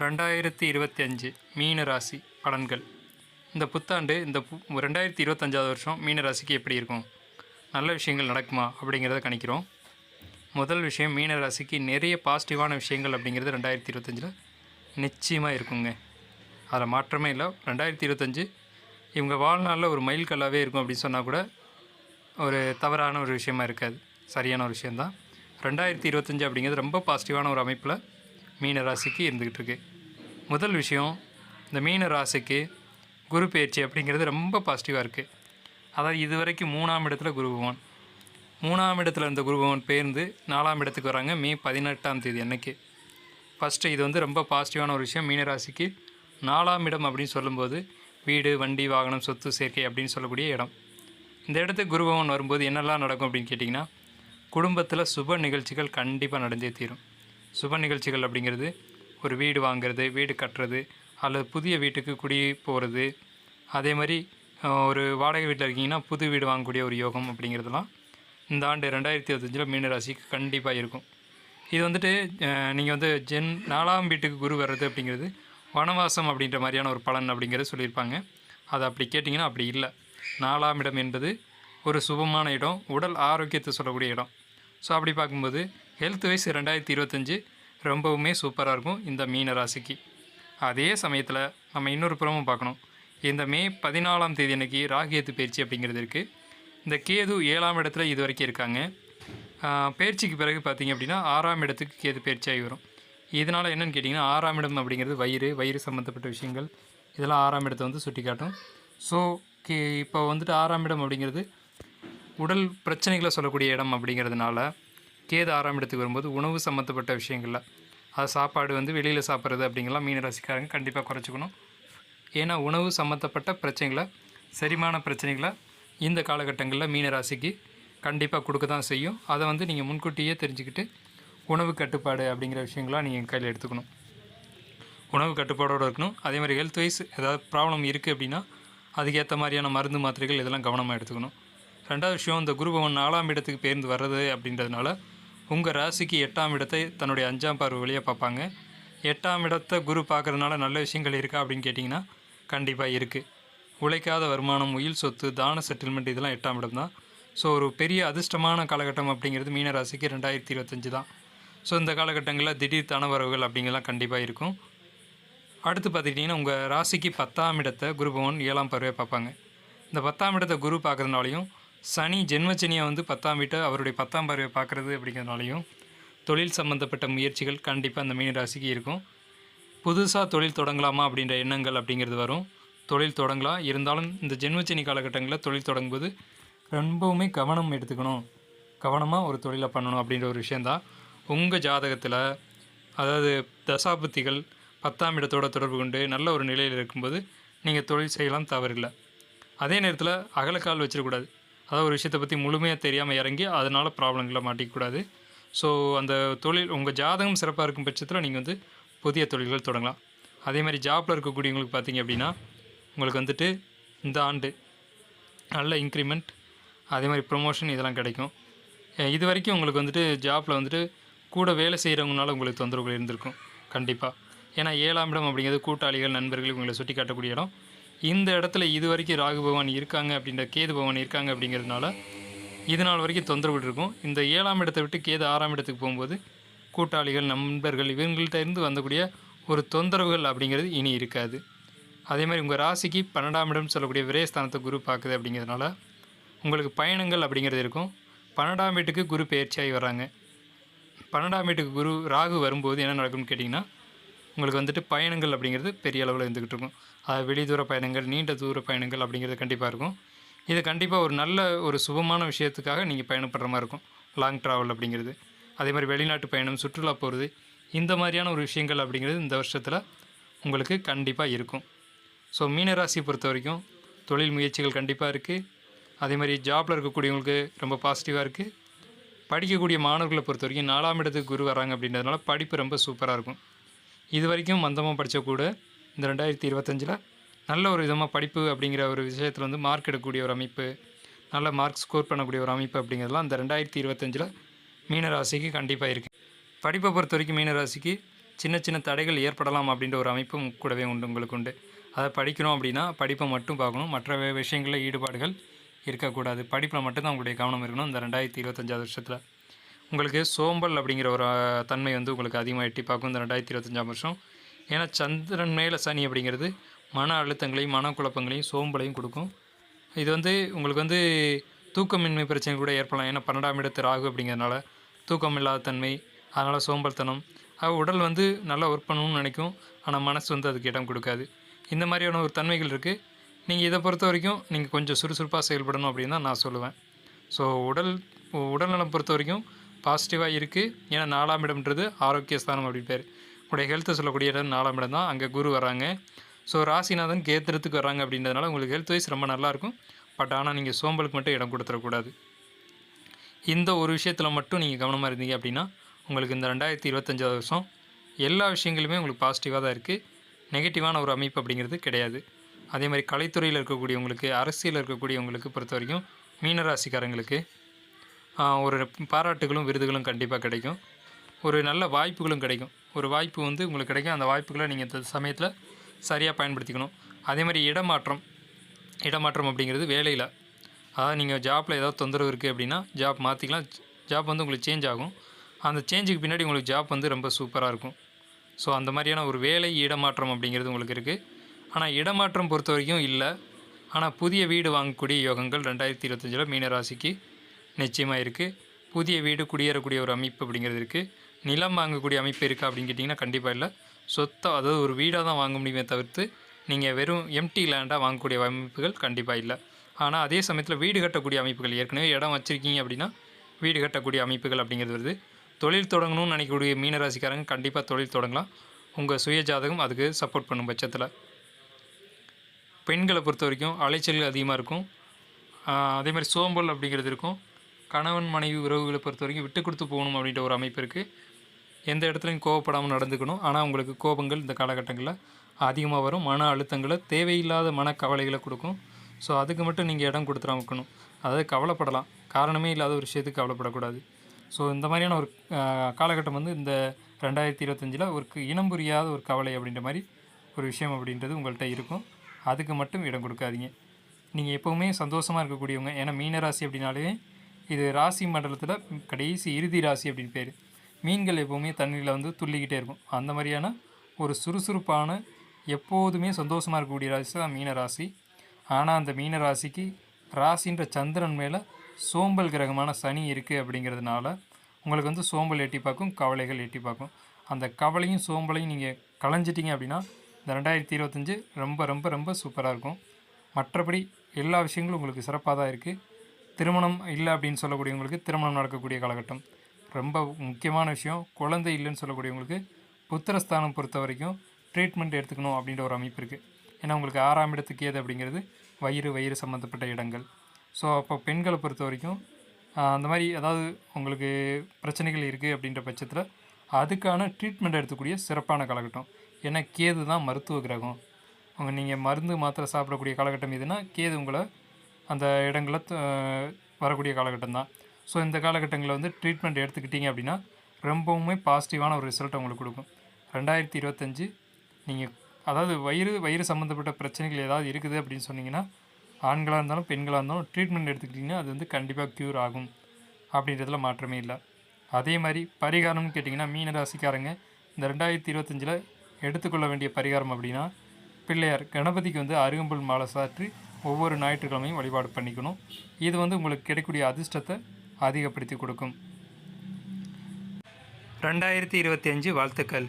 ரெண்டாயிரத்தி இருபத்தி அஞ்சு மீன ராசி பலன்கள். இந்த புத்தாண்டு இந்த பு ரெண்டாயிரத்தி இருபத்தஞ்சாவது வருஷம் மீன ராசிக்கு எப்படி இருக்கும்? நல்ல விஷயங்கள் நடக்குமா? அப்படிங்கிறத கணிக்கிறோம். முதல் விஷயம் மீன ராசிக்கு நிறைய பாசிட்டிவான விஷயங்கள் அப்படிங்கிறது ரெண்டாயிரத்தி இருபத்தஞ்சில் நிச்சயமாக இருக்குங்க. அதில் மாற்றமே இல்லை. ரெண்டாயிரத்தி இருபத்தஞ்சு இவங்க வாழ்நாளில் ஒரு மைல்கல்லாகவே இருக்கும் அப்படின்னு சொன்னால் கூட ஒரு தவறான ஒரு விஷயமா இருக்காது. சரியான ஒரு விஷயந்தான் ரெண்டாயிரத்தி இருபத்தஞ்சு அப்படிங்கிறது ரொம்ப பாசிட்டிவான ஒரு அமைப்பில் மீன ராசிக்கு இருந்துக்கிட்டு இருக்கு முதல் விஷயம் இந்த மீன ராசிக்கு குரு பயிற்சி அப்படிங்கிறது ரொம்ப பாசிட்டிவாக இருக்குது அதாவது இது வரைக்கும் மூணாம் இடத்துல குரு பகவான். மூணாம் இடத்துல இருந்த குரு பகவான் பேர்ந்து நாலாம் இடத்துக்கு வராங்க மே பதினெட்டாம் தேதி அன்னைக்கு. ஃபஸ்ட்டு இது வந்து ரொம்ப பாசிட்டிவான ஒரு விஷயம் மீனராசிக்கு நாலாம் இடம் அப்படின்னு சொல்லும்போது வீடு வண்டி வாகனம் சொத்து சேர்க்கை அப்படின்னு சொல்லக்கூடிய இடம். இந்த இடத்துக்கு குரு பகவான் வரும்போது என்னெல்லாம் நடக்கும் அப்படின்னு கேட்டிங்கன்னா குடும்பத்தில் சுப நிகழ்ச்சிகள் கண்டிப்பாக நடந்தே தீரும். சுப நிகழ்ச்சிகள் அப்படிங்கிறது ஒரு வீடு வாங்குறது வீடு கட்டுறது அல்லது புதிய வீட்டுக்கு குடி போகிறது அதே மாதிரி ஒரு வாடகை வீட்டில் இருக்கீங்கன்னா புது வீடு வாங்கக்கூடிய ஒரு யோகம் அப்படிங்கிறதுலாம் இந்த ஆண்டு ரெண்டாயிரத்தி இருபத்தஞ்சில் மீனராசிக்கு கண்டிப்பாக இருக்கும். இது வந்துட்டு நீங்கள் வந்து ஜென் நாலாம் வீட்டுக்கு குரு வர்றது அப்படிங்கிறது வனவாசம் அப்படின்ற மாதிரியான ஒரு பலன் அப்படிங்கிறத சொல்லியிருப்பாங்க. அதை அப்படி கேட்டிங்கன்னா அப்படி இல்லை. நாலாம் இடம் என்பது ஒரு சுபமான இடம் உடல் ஆரோக்கியத்தை சொல்லக்கூடிய இடம். ஸோ அப்படி பார்க்கும்போது ஹெல்த் வைஸ் ரெண்டாயிரத்தி இருபத்தஞ்சி ரொம்பவுமே சூப்பராக இருக்கும் இந்த மீன ராசிக்கு. அதே சமயத்தில் நம்ம இன்னொரு புறமும் பார்க்கணும். இந்த மே பதினாலாம் தேதி அன்னைக்கு ராகியத்து பயிற்சி அப்படிங்கிறது இருக்குது இந்த கேது ஏழாம் இடத்துல இது வரைக்கும் இருக்காங்க. பயிற்சிக்கு பிறகு பார்த்தீங்க அப்படின்னா ஆறாம் இடத்துக்கு கேது பயிற்சியாகி வரும். இதனால் என்னென்னு கேட்டிங்கன்னா ஆறாம் இடம் அப்படிங்கிறது வயிறு வயிறு சம்மந்தப்பட்ட விஷயங்கள். இதெல்லாம் ஆறாம் இடத்தை வந்து சுட்டி காட்டும் ஸோ கே இப்போ வந்துட்டு ஆறாம் இடம் அப்படிங்கிறது உடல் பிரச்சனைகளை சொல்லக்கூடிய இடம் அப்படிங்கிறதுனால கேது ஆறாம் இடத்துக்கு வரும்போது உணவு சம்மந்தப்பட்ட விஷயங்களில். அது சாப்பாடு வந்து வெளியில் சாப்பிட்றது அப்படிங்கலாம் மீன ரசிக்காரங்க கண்டிப்பாக குறைச்சிக்கணும். ஏன்னா உணவு சம்மந்தப்பட்ட பிரச்சனைகளை செரிமான பிரச்சனைகளை இந்த காலகட்டங்களில் மீன ராசிக்கு கண்டிப்பாக கொடுக்க தான் செய்யும். அதை வந்து நீங்கள் முன்கூட்டியே தெரிஞ்சுக்கிட்டு உணவு கட்டுப்பாடு அப்படிங்கிற விஷயங்களாம் நீங்கள் கையில் எடுத்துக்கணும். உணவு கட்டுப்பாடோடு இருக்கணும். அதே மாதிரி ஹெல்த் வைஸ் ஏதாவது ப்ராப்ளம் இருக்குது அப்படின்னா அதுக்கேற்ற மாதிரியான மருந்து மாத்திரைகள் இதெல்லாம் கவனமாக எடுத்துக்கணும். ரெண்டாவது விஷயம் இந்த குரு பவன் நாலாம் இடத்துக்கு பேர்ந்து வர்றது அப்படின்றதுனால உங்கள் ராசிக்கு எட்டாம் இடத்தை தன்னுடைய அஞ்சாம் பார்வை வழியாக பார்ப்பாங்க. எட்டாம் இடத்தை குரு பார்க்கறதுனால நல்ல விஷயங்கள் இருக்கா அப்படின்னு கேட்டிங்கன்னா கண்டிப்பாக இருக்குது உழைக்காத வருமானம் உயில் சொத்து தான செட்டில்மெண்ட் இதெல்லாம் எட்டாம் இடம் தான். ஸோ ஒரு பெரிய அதிர்ஷ்டமான காலகட்டம் அப்படிங்கிறது மீன ராசிக்கு ரெண்டாயிரத்தி இருபத்தஞ்சு தான். ஸோ இந்த காலகட்டங்களில் திடீர் தனவரவுகள் அப்படிங்கலாம் கண்டிப்பாக இருக்கும். அடுத்து பார்த்துக்கிட்டிங்கன்னா உங்கள் ராசிக்கு பத்தாம் இடத்தை குரு பகவான் ஏழாம் பருவையை பார்ப்பாங்க. இந்த பத்தாம் இடத்தை குரு பார்க்குறதுனாலையும் சனி ஜென்மச்சனியை வந்து பத்தாம் வீட்டை அவருடைய பத்தாம் பார்வையை பார்க்குறது அப்படிங்கிறதுனாலையும் தொழில் சம்மந்தப்பட்ட முயற்சிகள் கண்டிப்பாக அந்த மீன ராசிக்கு இருக்கும். புதுசாக தொழில் தொடங்கலாமா அப்படின்ற எண்ணங்கள் அப்படிங்கிறது வரும். தொழில் தொடங்கலாம் இருந்தாலும் இந்த ஜென்மச்சனி காலகட்டங்களில் தொழில் தொடங்கும்போது ரொம்பவுமே கவனம் எடுத்துக்கணும். கவனமாக ஒரு தொழிலை பண்ணணும் அப்படின்ற ஒரு விஷயந்தான் உங்கள் ஜாதகத்தில் அதாவது தசாபுத்திகள் பத்தாம் இடத்தோட தொடர்பு கொண்டு நல்ல ஒரு நிலையில் இருக்கும்போது நீங்கள் தொழில் செய்யலாம் தவறில்லை. அதே நேரத்தில் அகலக்கால் வச்சிடக்கூடாது. அதாவது ஒரு விஷயத்தை பற்றி முழுமையாக தெரியாமல் இறங்கி அதனால் ப்ராப்ளங்களை மாட்டிக்கூடாது ஸோ அந்த தொழில் உங்கள் ஜாதகம் சிறப்பாக இருக்கும் பட்சத்தில் நீங்கள் வந்து புதிய தொழில்கள் தொடங்கலாம். அதே மாதிரி ஜாப்பில் இருக்கக்கூடியவங்களுக்கு பார்த்தீங்க அப்படின்னா உங்களுக்கு வந்துட்டு இந்த ஆண்டு நல்ல இன்க்ரிமெண்ட் அதே மாதிரி ப்ரொமோஷன் இதெல்லாம் கிடைக்கும். இது வரைக்கும் உங்களுக்கு வந்துட்டு ஜாப்பில் வந்துட்டு கூட வேலை செய்கிறவங்கனால உங்களுக்கு தொந்தரவுகள் இருந்திருக்கும். கண்டிப்பாக ஏன்னா ஏழாம் இடம் அப்படிங்கிறது கூட்டாளிகள் நண்பர்கள் உங்களை சுட்டி காட்டக்கூடிய இடம். இந்த இடத்துல இது வரைக்கும் ராகு பகவான் இருக்காங்க அப்படின்ற கேது பகவான் இருக்காங்க அப்படிங்கிறதுனால இது நாள் வரைக்கும் தொந்தரவு இருக்கும் இந்த ஏழாம் இடத்தை விட்டு கேது ஆறாம் இடத்துக்கு போகும்போது கூட்டாளிகள் நண்பர்கள் இவங்கள்ட்ட இருந்து வந்தக்கூடிய ஒரு தொந்தரவுகள் அப்படிங்கிறது இனி இருக்காது. அதே மாதிரி உங்கள் ராசிக்கு பன்னெண்டாம் இடம் சொல்லக்கூடிய விரயஸ்தானத்தை குரு பார்க்குது அப்படிங்கிறதுனால உங்களுக்கு பயணங்கள் அப்படிங்கிறது இருக்கும். பன்னெண்டாம் வீட்டுக்கு குரு பயிற்சியாகி வராங்க. பன்னெண்டாம் வீட்டுக்கு குரு ராகு வரும்போது என்ன நடக்கும்னு கேட்டிங்கன்னா உங்களுக்கு வந்துட்டு பயணங்கள் அப்படிங்கிறது பெரிய அளவில் இருந்துக்கிட்டு இருக்கும். அது வெளிதூர பயணங்கள் நீண்ட தூர பயணங்கள் அப்படிங்கிறது கண்டிப்பாக இருக்கும். இது கண்டிப்பாக ஒரு நல்ல ஒரு சுபமான விஷயத்துக்காக நீங்கள் பயணப்படுற மாதிரி இருக்கும். லாங் ட்ராவல் அப்படிங்கிறது. அதே மாதிரி வெளிநாட்டு பயணம் சுற்றுலா போகிறது இந்த மாதிரியான ஒரு விஷயங்கள் அப்படிங்கிறது இந்த வருஷத்தில் உங்களுக்கு கண்டிப்பாக இருக்கும். ஸோ மீனராசி பொறுத்த வரைக்கும் தொழில் முயற்சிகள் கண்டிப்பாக இருக்குது அதே மாதிரி ஜாப்பில் இருக்கக்கூடியவங்களுக்கு ரொம்ப பாசிட்டிவாக இருக்குது படிக்கக்கூடிய மாணவர்களை பொறுத்த வரைக்கும் நாலாம் இடத்துக்கு குரு வராங்க அப்படின்றதுனால படிப்பு ரொம்ப சூப்பராக இருக்கும். இது வரைக்கும் மந்தமாக படித்த கூட இந்த ரெண்டாயிரத்தி இருபத்தஞ்சில் நல்ல ஒரு விதமாக படிப்பு அப்படிங்கிற ஒரு விஷயத்தில் வந்து மார்க் எடுக்கக்கூடிய ஒரு அமைப்பு நல்ல மார்க் ஸ்கோர் பண்ணக்கூடிய ஒரு அமைப்பு அப்படிங்கிறதுலாம் அந்த ரெண்டாயிரத்தி இருபத்தஞ்சில் மீனராசிக்கு கண்டிப்பாக இருக்குது படிப்பை பொறுத்த வரைக்கும் மீனராசிக்கு சின்ன சின்ன தடைகள் ஏற்படலாம் அப்படின்ற ஒரு அமைப்பும் கூடவே உண்டு உங்களுக்கு உண்டு. அதை படிக்கணும் அப்படின்னா படிப்பை மட்டும் பார்க்கணும். மற்ற விஷயங்களில் ஈடுபாடுகள் இருக்கக்கூடாது. படிப்பில் மட்டும்தான் உங்களுடைய கவனம் இருக்கணும் இந்த ரெண்டாயிரத்தி இருபத்தஞ்சாவது வருஷத்தில். உங்களுக்கு சோம்பல் அப்படிங்கிற ஒரு தன்மை வந்து உங்களுக்கு அதிகமாக எட்டி பார்க்கும் இந்த ரெண்டாயிரத்தி இருபத்தஞ்சாம் வருஷம். ஏன்னா சந்திரன் மேலே சனி அப்படிங்கிறது மன அழுத்தங்களையும் மனக்குழப்பங்களையும் சோம்பலையும் கொடுக்கும். இது வந்து உங்களுக்கு வந்து தூக்கமின்மை பிரச்சனை கூட ஏற்படலாம். ஏன்னா பன்னெண்டாம் இடத்து ராகு அப்படிங்கிறதுனால தூக்கம் இல்லாத தன்மை அதனால் சோம்பல்தனம். அது உடல் வந்து நல்லா ஒர்க் பண்ணணும்னு நினைக்கும். ஆனால் மனசு வந்து அதுக்கு இடம் கொடுக்காது. இந்த மாதிரியான ஒரு தன்மைகள் இருக்குது நீங்கள் இதை பொறுத்த வரைக்கும் நீங்கள் கொஞ்சம் சுறுசுறுப்பாக செயல்படணும் அப்படின்னு தான் நான் சொல்லுவேன். ஸோ உடல் உடல்நலம் பொறுத்த வரைக்கும் பாசிட்டிவாக இருக்குது ஏன்னா நாலாம் இடம்ன்றது ஆரோக்கிய ஸ்தானம் பேர். உங்களுடைய ஹெல்த்தை சொல்லக்கூடிய இடம் நாலாம் இடம் தான். அங்கே குரு வராங்க. ஸோ ராசிநாதன் கேத்திரத்துக்கு வராங்க அப்படின்றதுனால உங்களுக்கு ஹெல்த் வைஸ் ரொம்ப நல்லாயிருக்கும் பட் ஆனால் நீங்கள் சோம்பலுக்கு மட்டும் இடம் கொடுத்துடக்கூடாது. இந்த ஒரு விஷயத்தில் மட்டும் நீங்கள் கவனமாக இருந்தீங்க அப்படின்னா உங்களுக்கு இந்த ரெண்டாயிரத்தி இருபத்தஞ்சாவது வருஷம் எல்லா விஷயங்களுமே உங்களுக்கு பாசிட்டிவாக தான் இருக்குது நெகட்டிவான ஒரு அமைப்பு அப்படிங்கிறது கிடையாது. அதே மாதிரி கலைத்துறையில் இருக்கக்கூடியவங்களுக்கு அரசியலில் இருக்கக்கூடியவங்களுக்கு பொறுத்த வரைக்கும் மீனராசிக்காரங்களுக்கு ஒரு பாராட்டுகளும் விருதுகளும் கண்டிப்பாக கிடைக்கும். ஒரு நல்ல வாய்ப்புகளும் கிடைக்கும். ஒரு வாய்ப்பு வந்து உங்களுக்கு கிடைக்கும். அந்த வாய்ப்புகளை நீங்கள் இந்த சமயத்தில் சரியாக பயன்படுத்திக்கணும். அதே மாதிரி இடமாற்றம். இடமாற்றம் அப்படிங்கிறது வேலையில். அதாவது நீங்கள் ஜாப்பில் ஏதாவது தொந்தரவு இருக்குது அப்படின்னா ஜாப் மாற்றிக்கலாம் ஜாப் வந்து உங்களுக்கு சேஞ்ச் ஆகும். அந்த சேஞ்சுக்கு பின்னாடி உங்களுக்கு ஜாப் வந்து ரொம்ப சூப்பராக இருக்கும். ஸோ அந்த மாதிரியான ஒரு வேலை இடமாற்றம் அப்படிங்கிறது உங்களுக்கு இருக்குது ஆனால் இடமாற்றம் பொறுத்த வரைக்கும் இல்லை. ஆனால் புதிய வீடு வாங்கக்கூடிய யோகங்கள் ரெண்டாயிரத்தி இருபத்தஞ்சில் மீனராசிக்கு நிச்சயமாக இருக்குது புதிய வீடு குடியேறக்கூடிய ஒரு அமைப்பு அப்படிங்கிறது இருக்குது நிலம் வாங்கக்கூடிய அமைப்பு இருக்கா அப்படின்னு கேட்டிங்கன்னா கண்டிப்பாக இல்லை. சொத்தை அதாவது ஒரு வீடாக தான் வாங்க முடியுமே தவிர்த்து நீங்கள் வெறும் எம்டி லேண்டாக வாங்கக்கூடிய அமைப்புகள் கண்டிப்பாக இல்லை. ஆனால் அதே சமயத்தில் வீடு கட்டக்கூடிய அமைப்புகள். ஏற்கனவே இடம் வச்சுருக்கீங்க அப்படின்னா வீடு கட்டக்கூடிய அமைப்புகள் அப்படிங்கிறது வருது. தொழில் தொடங்கணும்னு நினைக்கக்கூடிய மீனராசிக்காரங்க கண்டிப்பாக தொழில் தொடங்கலாம். உங்கள் சுய ஜாதகம் அதுக்கு சப்போர்ட் பண்ணும் பட்சத்தில். பெண்களை பொறுத்த வரைக்கும் அலைச்சல்கள் அதிகமாக இருக்கும். அதே மாதிரி சோம்பல் அப்படிங்கிறது இருக்கும். கணவன் மனைவி உறவுகளை பொறுத்த வரைக்கும் விட்டு கொடுத்து போகணும் அப்படின்ற ஒரு அமைப்பு இருக்குது எந்த இடத்துலையும் கோவப்படாமல் நடந்துக்கணும். ஆனால் உங்களுக்கு கோபங்கள் இந்த காலகட்டங்களில் அதிகமாக வரும். மன அழுத்தங்களை தேவையில்லாத மனக்கவலைகளை கொடுக்கும். ஸோ அதுக்கு மட்டும் நீங்கள் இடம் கொடுத்துடாம இருக்கணும் அதாவது கவலைப்படலாம். காரணமே இல்லாத ஒரு விஷயத்துக்கு கவலைப்படக்கூடாது. ஸோ இந்த மாதிரியான ஒரு காலகட்டம் வந்து இந்த ரெண்டாயிரத்தி இருபத்தஞ்சில் ஒரு இனம் புரியாத ஒரு கவலை அப்படின்ற மாதிரி ஒரு விஷயம் அப்படின்றது உங்கள்கிட்ட இருக்கும். அதுக்கு மட்டும் இடம் கொடுக்காதீங்க. நீங்கள் எப்போவுமே சந்தோஷமாக இருக்கக்கூடியவங்க. ஏன்னா மீனராசி அப்படின்னாலே இது ராசி மண்டலத்தில் கடைசி இறுதி ராசி அப்படின்னு பேர். மீன்கள் எப்போவுமே தண்ணியில் வந்து துள்ளிக்கிட்டே இருக்கும். அந்த மாதிரியான ஒரு சுறுசுறுப்பான எப்போதுமே சந்தோஷமாக இருக்கக்கூடிய ராசி தான் மீன ராசி. ஆனால் அந்த மீன ராசிக்கு ராசின்ற சந்திரன் மேலே சோம்பல் கிரகமான சனி இருக்குது அப்படிங்கிறதுனால உங்களுக்கு வந்து சோம்பல் எட்டி பார்க்கும் கவலைகள் எட்டி பார்க்கும். அந்த கவலையும் சோம்பலையும் நீங்கள் களைஞ்சிட்டிங்க அப்படின்னா இந்த ரெண்டாயிரத்தி இருபத்தஞ்சு ரொம்ப ரொம்ப ரொம்ப சூப்பராக இருக்கும். மற்றபடி எல்லா விஷயங்களும் உங்களுக்கு சிறப்பாக தான் இருக்குது திருமணம் இல்லை அப்படின்னு சொல்லக்கூடியவங்களுக்கு திருமணம் நடக்கக்கூடிய காலகட்டம். ரொம்ப முக்கியமான விஷயம். குழந்தை இல்லைன்னு சொல்லக்கூடியவங்களுக்கு புத்திரஸ்தானம் பொறுத்த வரைக்கும் ட்ரீட்மெண்ட் எடுத்துக்கணும் அப்படின்ற ஒரு அமைப்பு இருக்குது ஏன்னா உங்களுக்கு ஆறாம் இடத்துக்கு ஏது அப்படிங்கிறது வயிறு வயிறு சம்மந்தப்பட்ட இடங்கள். ஸோ அப்போ பெண்களை பொறுத்த வரைக்கும் அந்த மாதிரி அதாவது உங்களுக்கு பிரச்சனைகள் இருக்குது அப்படின்ற பட்சத்தில் அதுக்கான ட்ரீட்மெண்ட் எடுத்துக்கூடிய சிறப்பான காலகட்டம். ஏன்னா கேது தான் மருத்துவ கிரகம். உங்கள் நீங்கள் மருந்து மாத்திரை சாப்பிடக்கூடிய காலகட்டம் எதுனா கேது உங்களை அந்த இடங்களில் வரக்கூடிய காலகட்டம் தான் ஸோ இந்த காலகட்டங்களில் வந்து ட்ரீட்மெண்ட் எடுத்துக்கிட்டீங்க அப்படின்னா ரொம்பவுமே பாசிட்டிவான ஒரு ரிசல்ட் உங்களுக்கு கொடுக்கும். ரெண்டாயிரத்தி இருபத்தஞ்சு நீங்கள் அதாவது வயிறு வயிறு சம்மந்தப்பட்ட பிரச்சனைகள் ஏதாவது இருக்குது அப்படின்னு சொன்னீங்கன்னா ஆண்களாக இருந்தாலும் பெண்களாக இருந்தாலும் ட்ரீட்மெண்ட் எடுத்துக்கிட்டிங்கன்னா அது வந்து கண்டிப்பாக க்யூர் ஆகும். அப்படின்றதுல மாற்றமே இல்லை. அதே மாதிரி பரிகாரம்னு கேட்டிங்கன்னா மீன ராசிக்காரங்க இந்த ரெண்டாயிரத்தி இருபத்தஞ்சில் எடுத்துக்கொள்ள வேண்டிய பரிகாரம் அப்படின்னா பிள்ளையார் கணபதிக்கு வந்து அருகம்புல் மாலை சாற்றி ஒவ்வொரு ஞாயிற்றுக்கிழமையும் வழிபாடு பண்ணிக்கணும். இது வந்து உங்களுக்கு கிடைக்கக்கூடிய அதிர்ஷ்டத்தை அதிகப்படுத்தி கொடுக்கும். ரெண்டாயிரத்தி இருபத்தி அஞ்சு வாழ்த்துக்கள்.